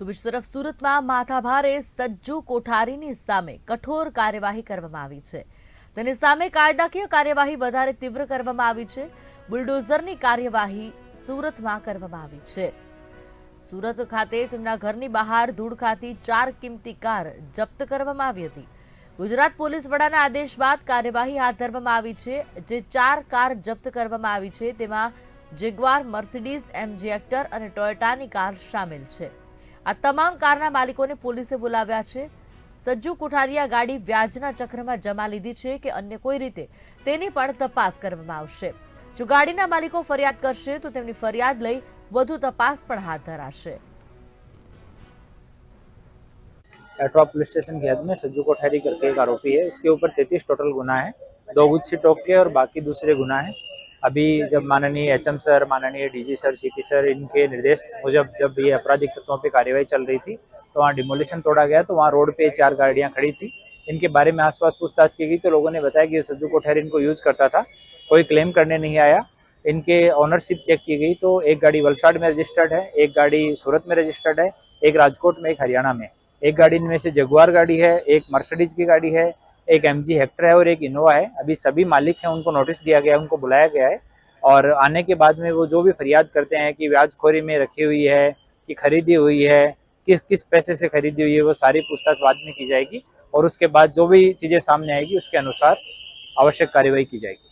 તો બીજી તરફ સુરતમાં માથાભારે સજ્જુ કોઠારીની સામે કઠોર કાર્યવાહી કરવામાં આવી છે. તેની સામે કાયદાકીય કાર્યવાહી વધારે તીવ્ર કરવામાં આવી છે. બુલડોઝરની કાર્યવાહી સુરતમાં કરવામાં આવી છે. સુરત ખાતે તેમના ઘરની બહાર ધૂળ ખાતી ચાર કિંમતી કાર જપ્ત કરવામાં આવી હતી. ગુજરાત પોલીસ વડાના આદેશ બાદ કાર્યવાહી હાથ ધરવામાં આવી છે. જે ચાર કાર જપ્ત કરવામાં આવી છે, તેમાં જેગ્વાર, મર્સિડીઝ, એમજી એક્ટર અને ટોયોટાની કાર સામેલ છે. આ તમામ કારના માલિકોને પોલીસે બોલાવ્યા છે સજ્જુ કોઠારીયા ગાડી વ્યાજના ચક્રમાં જમા લીધી છે કે અન્ય કોઈ રીતે તેની પણ તપાસ કરવામાં આવશે જો ગાડીના માલિકો ફરિયાદ કરશે તો તેમની ફરિયાદ લઈ વધુ તપાસ પણ હાથ ધરાશે एटवा पुलिस स्टेशन की हद में सज्जू कोठारी करके एक आरोपी है इसके ऊपर तैतीस टोटल गुना है दो गुच्छी टोक के और बाकी दूसरे गुना है अभी जब माननीय एचएम सर, माननीय डीजी सर, सीपी सर इनके निर्देश मुजब जब ये आपराधिक तत्वों पे कार्यवाही चल रही थी तो वहाँ डिमोलिशन तोड़ा गया तो वहाँ रोड पे चार गाड़ियाँ खड़ी थी। इनके बारे में आसपास पूछताछ की गई तो लोगों ने बताया कि ये सज्जू कोठारी इनको यूज़ करता था, कोई क्लेम करने नहीं आया। इनके ऑनरशिप चेक की गई तो एक गाड़ी वलसाड में रजिस्टर्ड है, एक गाड़ी सूरत में रजिस्टर्ड है, एक राजकोट में, एक हरियाणा में। एक गाड़ी इनमें से जगुआर गाड़ी है, एक मर्सिडीज की गाड़ी है एक एम जी हेक्टर है और एक इनोवा है। अभी सभी मालिक हैं, उनको नोटिस दिया गया है, उनको बुलाया गया है। और आने के बाद में वो जो भी फरियाद करते हैं कि व्याजखोरी में रखी हुई है, कि खरीदी हुई है, किस किस पैसे से खरीदी हुई है, वो सारी पूछताछ बाद में की जाएगी। और उसके बाद जो भी चीज़ें सामने आएगी, उसके अनुसार आवश्यक कार्यवाही की जाएगी।